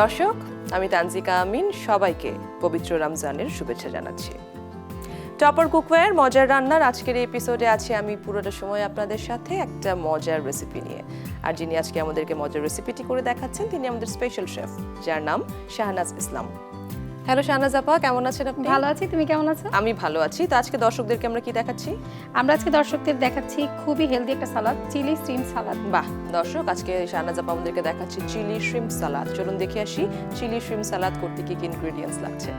দর্শক, আমি তানজিকা আমিন, সবাইকে পবিত্র রমজানের শুভেচ্ছা জানাচ্ছি। টপার কুকওয়্যার মজার রান্নার আজকের এপিসোডে আছি আমি পুরোটা সময় আপনাদের সাথে একটা মজার রেসিপি নিয়ে। আর যিনি আজকে আমাদেরকে মজার রেসিপিটি করে দেখাচ্ছেন, তিনি আমাদের স্পেশাল শেফ যার নাম শাহনাজ ইসলাম। হ্যালো শাহনাজ আপা কেমন আছেন আপনি? ভালো আছি তুমি কেমন আছো? আমি ভালো আছি। তো আজকে দর্শকদেরকে আমরা কি দেখাচ্ছি? আমরা আজকে দর্শকদের দেখাচ্ছি খুবই হেলদি একটা সালাদ চিলি স্ট্রিম সালাদ। বাহ দর্শক আজকে শাহনাজ আপা আমাদেরকে দেখাচ্ছি চিলি শ্রিম সালাদ। চলুন দেখে আসি চিলি শ্রিম সালাদ করতে কি কি ইনগ্রেডিয়েন্টস লাগছে।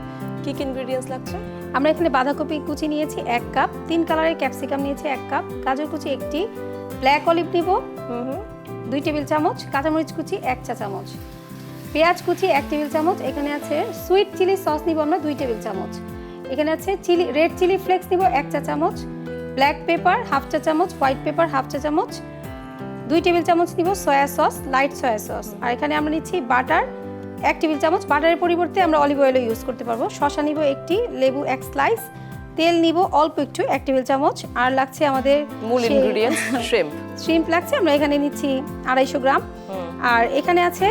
কি কি ইনগ্রেডিয়েন্টস লাগছে? আমরা এখানে বাঁধাকপি কুচি নিয়েছি এক কাপ তিন কালারের ক্যাপসিকাম নিয়েছি এক কাপ গাজর কুচি একটি ব্ল্যাক অলিভ নিব হুম হুম। দুই টেবিল চামচ কাঁচামরিচ কুচি এক চা চামচ। পেঁয়াজ কুচি এক টেবিল চামচ এখানে আছে সুইট চিলি সস নিব আমরা দুই টেবিল চামচ। এখানে আছে চিলি রেড চিলি ফ্লেক্স নিব এক চা চামচ ব্ল্যাক পেপার হাফ চা চামচ হোয়াইট পেপার হাফ চা চামচ দুই টেবিল চামচ নিব soya sauce light soya sauce আর এখানে আমরা নিচ্ছি বাটার এক টেবিল চামচ। বাটারের পরিবর্তে আমরা অলিভ অয়েলও ইউজ করতে পারব। শসা নিব একটি লেবু এক স্লাইস তেল নিব অল্প একটু এক টেবিল চামচ। আর লাগছে আমাদের মূল ইনগ্রেডিয়েন্টস শ্রিম্প শ্রিম্প লাগছে আমরা এখানে নিচ্ছি আড়াইশো গ্রাম। আর এখানে আছে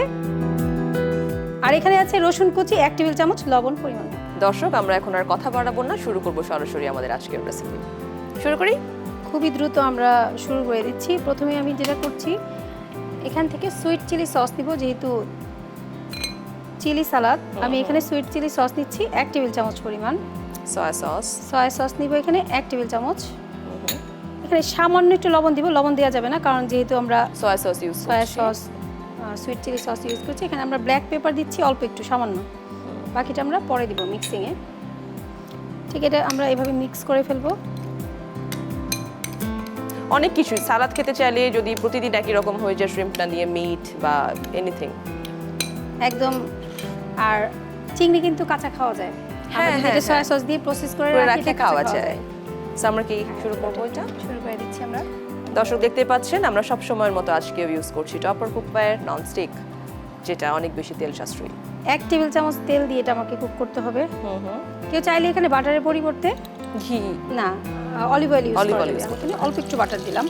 আর এখানে আছে রসুন কুচি এক টেবিল চামচ লবণ পরিমাণ। দর্শক আমরা এখন আর কথা বাড়াবো না শুরু করব সরাসরি আমাদের আজকের রেসিপি শুরু করি? খুবই দ্রুত আমরা শুরু করে দিচ্ছি। প্রথমে আমি যেটা করছি এখান থেকে সুইট চিলি সস নিব যেহেতু চিলি সালাদ আমি এখানে সুইট চিলি সস নিচ্ছি এক টেবিল চামচ পরিমাণ। সয়া সস সয়া সস নিব এখানে এক টেবিল চামচ। এখানে সামান্য একটু লবণ দিব লবণ দেওয়া যাবে না কারণ যেহেতু আমরা soya sauce use soya sauce sweet chilli sauce use করছি। এখানে আমরা ব্ল্যাক পেপার দিচ্ছি অল্প একটু সামান্য। বাকিটা আমরা পরে দিব মিক্সিংয়ে ঠিক এটা আমরা এভাবে মিক্স করে ফেলব। অনেক কিছু সালাদ খেতে চাইলে যদি প্রতিদিন একই রকম হয়ে যায় শ্রিম্পটা দিয়ে মিট বা এনিথিং একদম আর চিংড়ি কিন্তু কাঁচা খাওয়া যায়। হ্যাঁ, হ্যাঁ, সয়া হ্যাঁ। সস দিয়ে প্রসেস করে রাখি খাওয়া যায়। আমরা কি শুরু করব এটা? শুরু করে দিচ্ছি আমরা। দর্শক দেখতে পাচ্ছেন আমরা সব সময়ের মতো আজকেও ইউজ করছি টপার কুকওয়্যার ননস্টিক যেটা অনেক বেশি তেল সাশ্রয়ী। এক টেবিল চামচ তেল দিয়ে এটা আমাকে কুক করতে হবে। হুম হুম। কেউ চাইলে এখানে বাটারের পরিবর্তে ঘি। না অলিভ অয়েল ইউজ আমি এখানে অল্প একটু বাটার দিলাম।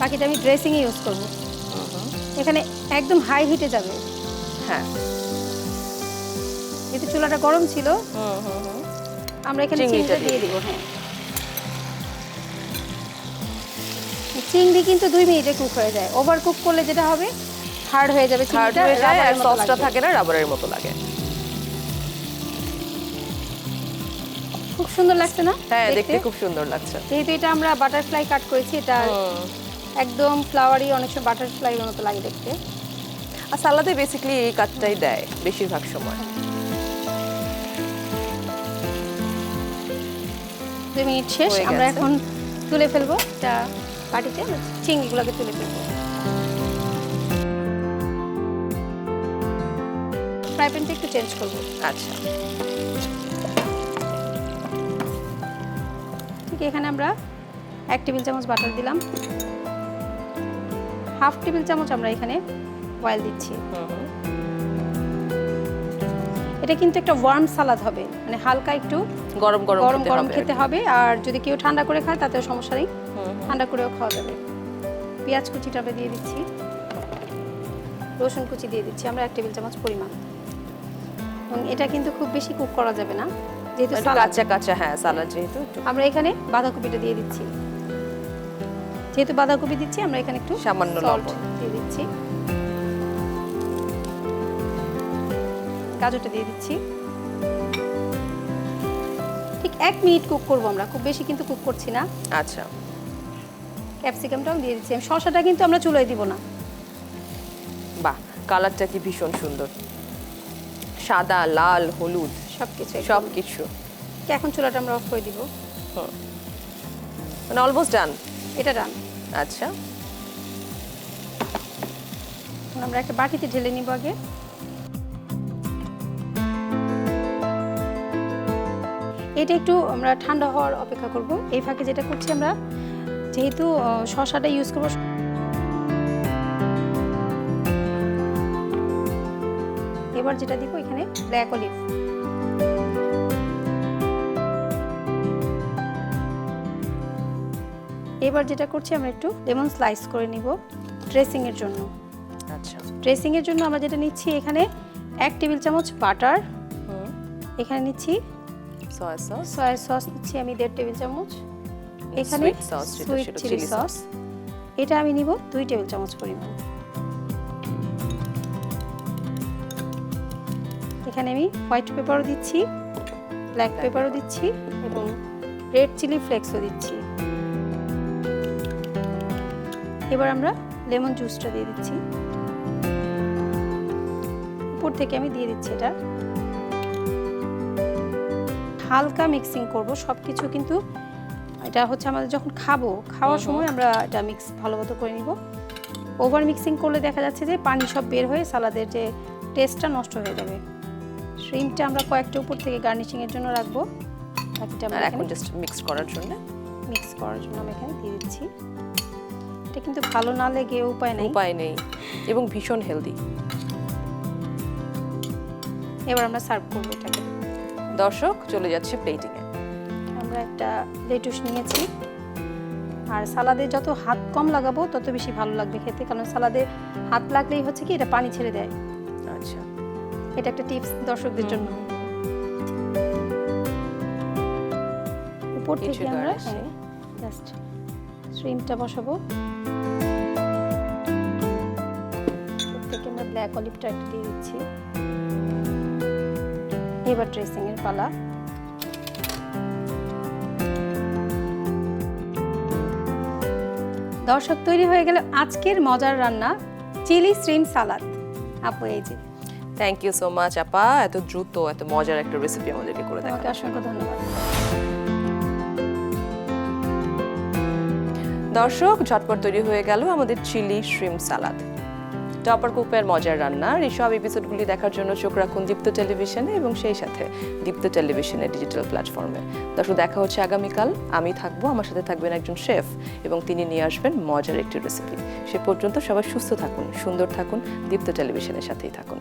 বাকিটা আমি ড্রেসিংয়ে ইউজ করব। এখানে একদম হাই হিটে যাবে। হ্যাঁ। যেহেতু চুলাটা গরম ছিল হুম হুম হুম। আমরা এখানে চিংড়িটা দিয়ে দিব হ্যাঁ। চিংড়ি কিন্তু দুই মিনিটে কুক হয়ে যায়। ওভার কুক করলে যেটা হবে হার্ড হয়ে যাবে হার্ড হয়ে যায় আর সসটা থাকে না রাবারের মতো লাগে। খুব সুন্দর লাগছে না? হ্যাঁ দেখতে? খুব সুন্দর লাগছে। যেহেতু এটা আমরা বাটারফ্লাই কাট করেছি এটা একদম ফ্লাওয়ারি অনেক সময় বাটারফ্লাই মতো লাগে দেখতে। আর সালাদে বেসিক্যালি এই দেয় বেশিরভাগ সময়। দুই মিনিট শেষ আমরা এখন তুলে ফেলব। এটা বাটিতে চিংড়িগুলোকে তুলে ফেলব। ফ্রাই প্যানটা একটু চেঞ্জ করব। আচ্ছা। ঠিক এখানে আমরা এক টেবিল চামচ বাটার দিলাম। হাফ টেবিল চামচ আমরা এখানে অয়েল দিচ্ছি। এটা কিন্তু একটা ওয়ার্ম সালাদ হবে। মানে হালকা একটু গরম গরম গরম খেতে গরম হবে খেতে হবে। আর যদি কেউ ঠান্ডা করে খায় তাতেও সমস্যা নেই। ঠান্ডা করেও খাওয়া যাবে। পেঁয়াজ কুচিটা আমরা দিয়ে দিচ্ছি। রসুন কুচি দিয়ে দিচ্ছি। আমরা এক টেবিল চামচ পরিমাণ। এবং এটা কিন্তু খুব বেশি কুক করা যাবে না। যেহেতু কাঁচা কাঁচা হ্যাঁ সালাদ যেহেতু আমরা এখানে বাঁধাকপিটা দিয়ে দিচ্ছি। যেহেতু বাঁধাকপি দিচ্ছি আমরা এখানে একটু সামান্য লবণ। দিয়ে দিচ্ছি। গাজরটা দিয়ে দিচ্ছি। ঠিক এক মিনিট কুক করব আমরা। খুব বেশি কিন্তু কুক করছি না। আচ্ছা। ক্যাপসিকামটাও দিয়ে দিচ্ছি। শসাটা কিন্তু আমরা চুলোয় দিব না। বাহ কালারটা কি ভীষণ সুন্দর। সাদা লাল হলুদ সব কিছু সব কিছু এখন চুলাটা আমরা অফ করে দিব। মানে অলমোস্ট ডান এটা ডান আচ্ছা। আমরা একটা বাটিতে ঢেলে নিব আগে। এটা একটু আমরা ঠান্ডা হওয়ার অপেক্ষা করব। এই ফাঁকে যেটা করছি আমরা যেহেতু শসাটা ইউজ করব। এবার যেটা দিব এখানে ব্ল্যাক অলিভ এবার যেটা করছি আমরা একটু লেমন স্লাইস করে নিব ড্রেসিংয়ের জন্য। আচ্ছা। ড্রেসিংয়ের জন্য আমরা যেটা নিচ্ছি এখানে এক টেবিল চামচ বাটার এখানে নিচ্ছি সয়া সস সয়া সস নিচ্ছি আমি দেড় টেবিল চামচ। এখানে সুইট চিলি সস এটা আমি নিব দুই টেবিল চামচ পরিমাণ। এখানে আমি হোয়াইট পেপারও দিচ্ছি ব্ল্যাক পেপারও দিচ্ছি এবং রেড চিলি ফ্লেক্সও দিচ্ছি। এবার আমরা লেমন জুসটা দিয়ে দিচ্ছি। উপর থেকে আমি দিয়ে দিচ্ছি এটা। হালকা মিক্সিং করব সব কিছু কিন্তু এটা হচ্ছে আমাদের যখন খাব খাওয়ার সময় আমরা এটা মিক্স ভালো মতো করে নিব। ওভার মিক্সিং করলে দেখা যাচ্ছে যে পানি সব বের হয়ে সালাদের যে টেস্টটা নষ্ট হয়ে যাবে। শ্রিমটা আমরা কয়েকটা উপর থেকে গার্নিশিংয়ের জন্য রাখব। বাকিটা আমরা এখন জাস্ট মিক্স করার জন্য? মিক্স করার জন্য আমি এখানে দিয়ে দিচ্ছি। এটা কিন্তু ভালো না লেগে উপায় নেই। উপায় নেই এবং ভীষণ হেলদি এবার আমরা সার্ভ করব এটাকে। দর্শক চলে যাচ্ছে প্লেটিং একটা লেটুস নিয়েছি। আর সালাদে যত হাত কম লাগাবো তত বেশি ভালো লাগবে খেতে। কারণ সালাদে হাত লাগলেই হচ্ছে কি এটা পানি ছেড়ে দেয়। আচ্ছা। এটা একটা টিপস দর্শকদের জন্য। উপর থেকে আমরা। জাস্ট শ্রিমটা বসাবো। থেকে আমরা ব্ল্যাক অলিভটা একটা দিয়ে দিচ্ছি। এবার ড্রেসিং এর পালা। দর্শক তৈরি হয়ে গেল আজকের মজার রান্না চিলি শ্রিম সালাদ। আপু এই যে। থ্যাংক ইউ সো মাচ আপা। এত দ্রুত এত মজার একটা রেসিপি আমাদেরকে করে দেখাতে দেখা অসংখ্য ধন্যবাদ। দর্শক ঝটপট তৈরি হয়ে গেল আমাদের চিলি শ্রিম সালাদ। টপার কুপের মজার রান্না। এই সব এপিসোডগুলি দেখার জন্য চোখ রাখুন দীপ্ত টেলিভিশনে এবং সেই সাথে দীপ্ত টেলিভিশনের ডিজিটাল প্ল্যাটফর্মে দর্শক দেখা হচ্ছে আগামীকাল। আমি থাকব, আমার সাথে থাকবেন একজন শেফ এবং তিনি নিয়ে আসবেন মজার একটি রেসিপি সে পর্যন্ত সবাই সুস্থ থাকুন, সুন্দর থাকুন, দীপ্ত টেলিভিশনের সাথেই থাকুন।